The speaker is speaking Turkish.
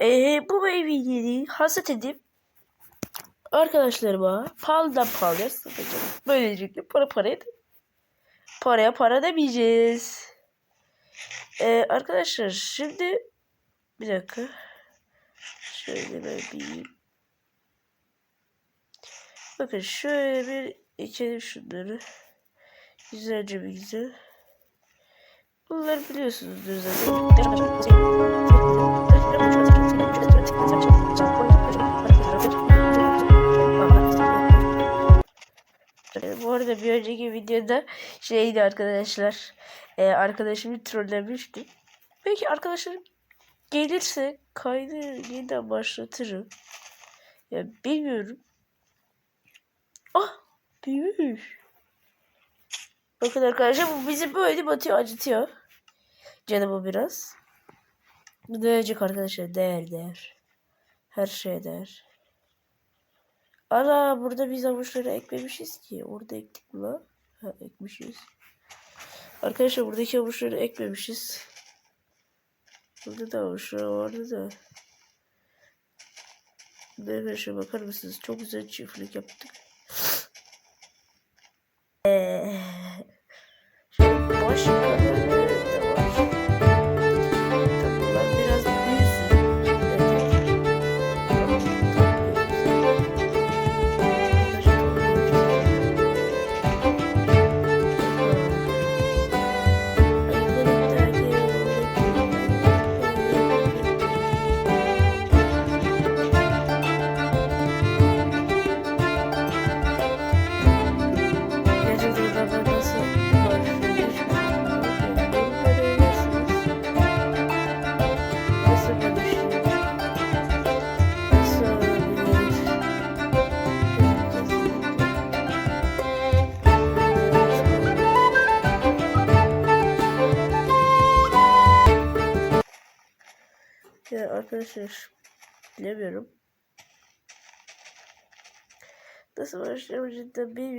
Ee, bu meyveleri hasat edip arkadaşlarıma pahalıdan pahalıya satacağım. Böylelikle para para edip paraya para demeyeceğiz. Ee, arkadaşlar şimdi bir dakika. Şöyle ben bir Bakın şöyle bir içelim şunları. Güzelce bir güzel. Bunları biliyorsunuzdur zaten. Bu arada bir önceki videoda şeydi arkadaşlar. E, arkadaşımı trollemiştim. Belki arkadaşlarım gelirse kaydı yeniden başlatırım. Ya bilmiyorum. Ah büyümüş. Bakın arkadaşlar bu bizi böyle batıyor acıtıyor. Canımı biraz. Değecek arkadaşlar değer değer. Her şeye değer. Ana burada biz avuçları ekmemişiz ki. Orada ektik mi lan? Ha ekmişiz. Arkadaşlar buradaki avuçları ekmemişiz. Burada da avuçlar vardı da. Arkadaşlar bakar mısınız? Çok güzel çiftlik yaptık. Eee, Ya arkadaşlar bilemiyorum. Nasıl başlayacağımı cidden bilmiyorum.